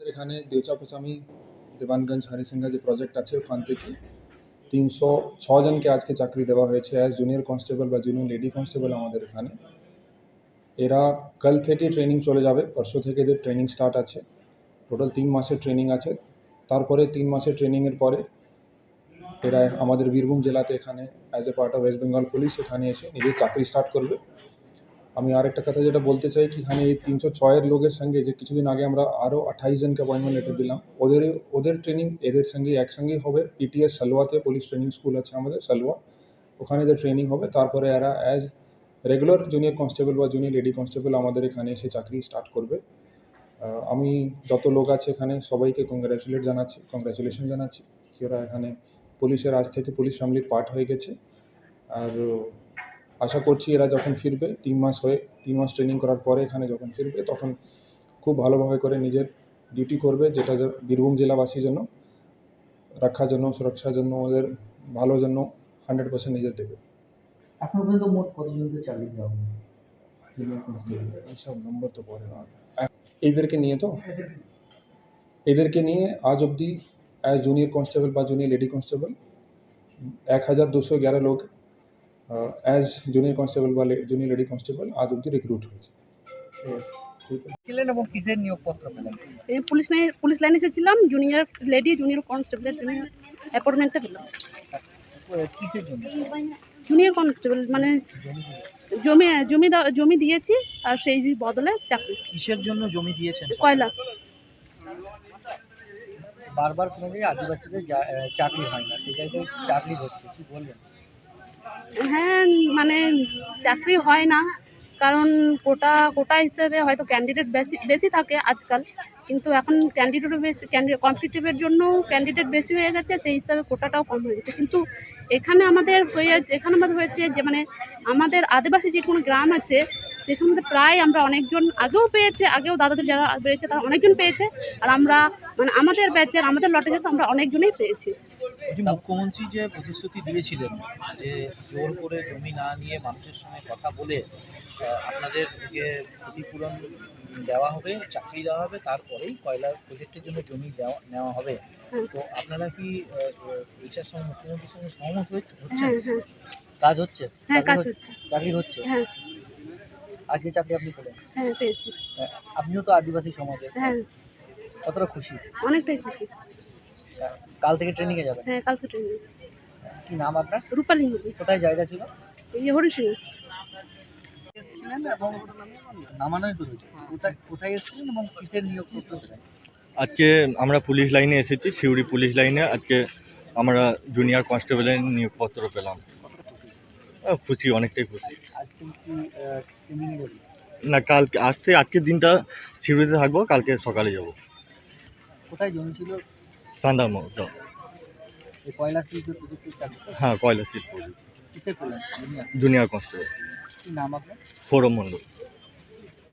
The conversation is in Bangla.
এখানে দেউচাপাচামি, দেবানগঞ্জ, হরিসিংহা যে প্রজেক্ট আছে ওখান থেকে তিনশো জনকে আজকে চাকরি দেওয়া হয়েছে অ্যাজ জুনিয়র কনস্টেবল বা জুনিয়র লেডি কনস্টেবল আমাদের এখানে। এরা কাল থেকে ট্রেনিং চলে যাবে, পরশু থেকে এদের ট্রেনিং স্টার্ট আছে। টোটাল তিন মাসের ট্রেনিং আছে। তারপরে তিন মাসের ট্রেনিংয়ের পরে এরা আমাদের বীরভূম জেলাতে এখানে as a part of West Bengal police এখানে এসে নিজের চাকরি স্টার্ট করবে। আমি আরেকটা কথা যেটা বলতে চাই কি, এখানে এই তিনশো ছয়ের লোকের সঙ্গে যে কিছুদিন আগে আমরা আরও আঠাইশ জনকে অ্যাপয়েন্টমেন্ট লেটার দিলাম, ওদের ওদের ট্রেনিং এদের সঙ্গে একসঙ্গেই হবে। পিটিএস সালোয়াতে পুলিশ ট্রেনিং স্কুল আছে আমাদের সালোয়া ওখানে এদের ট্রেনিং হবে। তারপরে এরা অ্যাজ রেগুলার জুনিয়র কনস্টেবল বা জুনিয়র লেডি কনস্টেবল আমাদের এখানে এসে চাকরি স্টার্ট করবে। আমি যত লোক আছে এখানে সবাইকে কংগ্রাচুলেট জানাচ্ছি কংগ্রাচুলেশন জানাচ্ছি। কি ওরা এখানে পুলিশের আজ থেকে পুলিশ ফ্যামিলির পার্ট হয়ে গেছে। আর আশা করছি এরা যখন ফিরবে তিন মাস হয়ে তিন মাস ট্রেনিং করার পরে এখানে যখন ফিরবে তখন খুব ভালোভাবে করে নিজের ডিউটি করবে যেটা বীরভূম জেলাবাসীর জন্য রক্ষার জন্য সুরক্ষার জন্য ওদের ভালো জন্য হান্ড্রেড পার্সেন্ট নিজের দেবে। এখনও পর্যন্ত মোট কতজনকে চাকরি দেওয়া হলো Junior constable? এইসব নম্বর তো পরে না। এদেরকে নিয়ে তো? এদেরকে নিয়ে আজ অবধি অ্যাজ জুনিয়র কনস্টেবল বা জুনিয়র লেডি কনস্টেবল এক হাজার দুশো এগারো লোক অ্যাজ জুনিয়র কনস্টেবল বা জুনিয়র লেডি কনস্টেবল আজ অবধি রিক্রুট হয়েছে। ঠিক আছে? ছিলেন এবং কিসের নিয়োগপত্র পেলেন? এই পুলিশ লাইনে পুলিশ লাইনে এসেছিলাম জুনিয়র লেডি জুনিয়র কনস্টেবলের জন্য। অ্যাপয়েন্টমেন্টটা পেলাম কিসের জন্য? জুনিয়র কনস্টেবল মানে জমি জমি জমি দিয়েছি আর সেই বদলে চাকরি। কিসের জন্য জমি দিয়েছেন কয়লা। বারবার শোনা যায় আদিবাসীদের চাকরি হয় না সেই জায়গায় চাকরি হচ্ছে কি বলবেন? হ্যাঁ মানে চাকরি হয় না, কারণ কোটা কোটা হিসেবে হয়তো ক্যান্ডিডেট বেশি বেশি থাকে আজকাল, কিন্তু এখন ক্যান্ডিডেটও বেশি ক্যান্ডিডেট কম্পিটিটিভের জন্য ক্যান্ডিডেট বেশি হয়ে গেছে, সেই হিসাবে কোটাটাও কম হয়ে গেছে। কিন্তু এখানে আমাদের হয়ে, এখানে আমাদের হয়েছে যে মানে আমাদের আদিবাসী যে কোনো গ্রাম আছে, সেখানে প্রায় আমরা অনেকজন আগেও পেয়েছে, আগেও দাদাদের যারা পেয়েছে তারা অনেকজন পেয়েছে, আর আমরা মানে আমাদের ব্যাচের আমাদের লটে গেছে আমরা অনেকজনেই পেয়েছি। যে মুখ্যমন্ত্রী যে প্রতিশ্রুতি দিয়েছিলেন যে জোর করে জমি না নিয়ে মানুষের সঙ্গে কথা বলে আপনাদেরকে ক্ষতিপূরণ দেওয়া হবে চাকরি দেওয়া হবে তারপরেই কয়লা প্রজেক্টের জন্য জমি দেওয়া নেওয়া হবে। তো আপনারা কি এইটার সঙ্গে মুখ্যমন্ত্রীর সঙ্গে সহমত হয়ে- হচ্ছেন হ্যাঁ হ্যাঁ। কাজ হচ্ছে? হ্যাঁ চাকরি কাজ হচ্ছে- হচ্ছে। চাকরি হচ্ছে? হ্যাঁ। আজকে চাকরি আপনি পেলেন? হ্যাঁ পেয়েছি। আপনিও তো আদিবাসী সমাজে হ্যাঁ। কতটা খুশি? অনেকটাই খুশি। কাল থেকে ট্রেনিংয়ে যাবেন? হ্যাঁ কালকে ট্রেনে কি নাম আপনার? রূপালী নদী কোথায় জায়গা ছিল? এই হরিশিং এসেছিলেন এবং নামানোই দূর। হয়েছে কোথায় কোথায় এসেছিলেন এবং কিসের নিয়োগপত্র পেলেন আজকে আমরা পুলিশ লাইনে এসেছি সিউড়ি পুলিশ লাইনে। আজকে আমরা জুনিয়র কনস্টেবলের নিয়োগপত্র পেলাম। খুশি অনেকটাই খুশি। না কাল আজকে আজকের দিনটা সিউড়িতে থাকব কালকে সকালে যাব। কোথায় জমি ছিল? চান্দার মো এই কয়লা শিল্পের প্রযুক্তির চাকরি হ্যাঁ কয়লা শিল্প। জুনিয়র কনস্টেবল কি নাম আপনার? সৌরভ মণ্ডল।